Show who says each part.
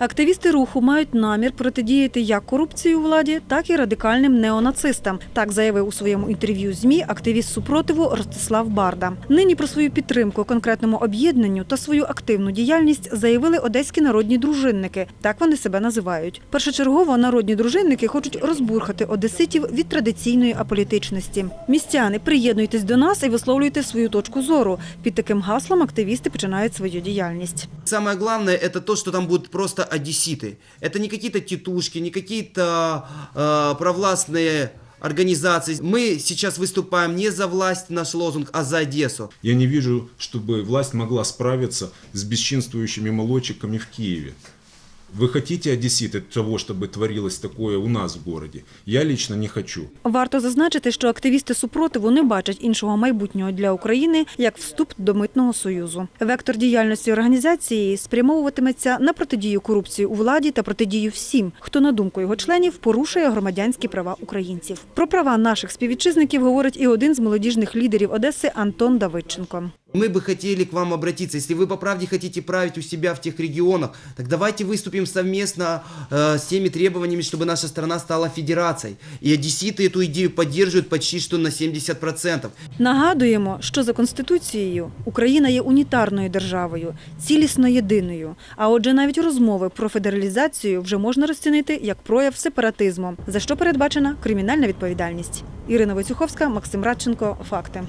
Speaker 1: Активісти руху мають намір протидіяти як корупції у владі, так і радикальним неонацистам. Так заявив у своєму інтерв'ю ЗМІ активіст супротиву Ростислав Барда. Нині про свою підтримку конкретному об'єднанню та свою активну діяльність заявили одеські народні дружинники. Так вони себе називають. Першочергово народні дружинники хочуть розбурхати одеситів від традиційної аполітичності. Містяни, приєднуйтесь до нас і висловлюйте свою точку зору. Під таким гаслом активісти починають свою діяльність.
Speaker 2: Самое главное это то, что там будут просто одесситы. Это не какие-то тетушки, не какие-то э, провластные организации. Мы сейчас выступаем не за власть, наш лозунг, а за Одессу.
Speaker 3: Я не вижу, чтобы власть могла справиться с бесчинствующими молодчиками в Киеве. Вы хотите, одесситы, того, чтобы творилось такое у нас в городе? Я лично не хочу.
Speaker 1: Варто зазначити, що активісти супротиву не бачать іншого майбутнього для України як вступ до митного союзу. Вектор діяльності організації спрямовуватиметься на протидію корупції у владі та протидію всім, хто на думку його членів порушує громадянські права українців. Про права наших співвітчизників говорить і один з молодіжних лідерів Одеси Антон Давидченко.
Speaker 2: Мы бы хотели к вам обратиться. Если вы по правде хотите править у себя в тех регионах, так давайте выступим совместно э, с теми требованиями, чтобы наша страна стала федерацией. И одесситы эту идею поддерживают почти что на 70%.
Speaker 1: Нагадуємо, що за конституцією Україна є унітарною державою, цілісно єдиною. А отже, навіть розмови про федералізацію вже можна розцінити як прояв сепаратизму, за що передбачена кримінальна відповідальність. Ірина Войцюховська, Максим Радченко. Факти.